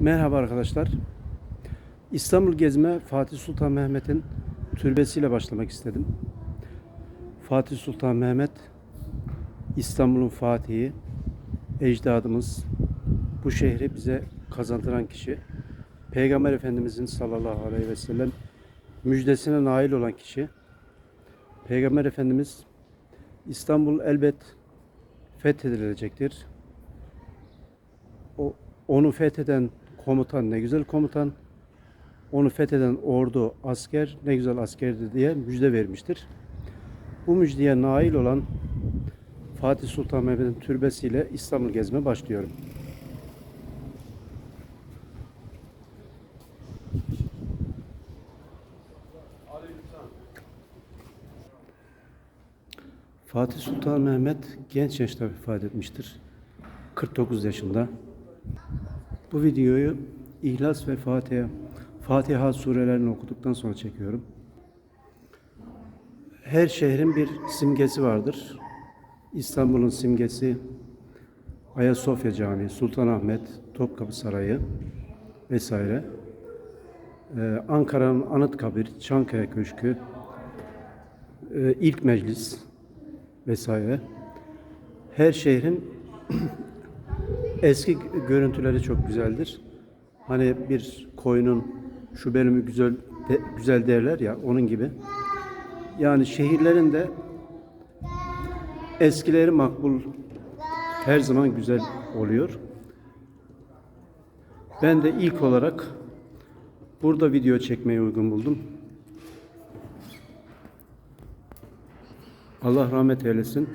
Merhaba arkadaşlar. İstanbul gezme Fatih Sultan Mehmet'in türbesiyle başlamak istedim. Fatih Sultan Mehmet İstanbul'un fatihi, ecdadımız, bu şehri bize kazandıran kişi. Peygamber Efendimizin sallallahu aleyhi ve sellem müjdesine nail olan kişi. Peygamber Efendimiz İstanbul elbet fethedilecektir. O, onu fetheden komutan ne güzel komutan, onu fetheden ordu, asker ne güzel askerdi diye müjde vermiştir. Bu müjdeye nail olan Fatih Sultan Mehmet'in türbesiyle İstanbul gezme başlıyorum. Fatih Sultan Mehmet genç yaşta vefat etmiştir. 49 yaşında. Bu videoyu İhlas ve Fatiha, Fatiha surelerini okuduktan sonra çekiyorum. Her şehrin bir simgesi vardır. İstanbul'un simgesi Ayasofya Camii, Sultanahmet, Topkapı Sarayı vesaire. Ee, Ankara'nın Anıtkabir, Çankaya Köşkü, e, ilk meclis vesaire. Her şehrin eski görüntüleri çok güzeldir. Hani bir koyunun şu bölümü güzel güzel derler ya onun gibi. Yani şehirlerin de eskileri makbul her zaman güzel oluyor. Ben de ilk olarak burada video çekmeyi uygun buldum. Allah rahmet eylesin.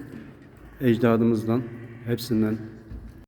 Ecdadımızdan, hepsinden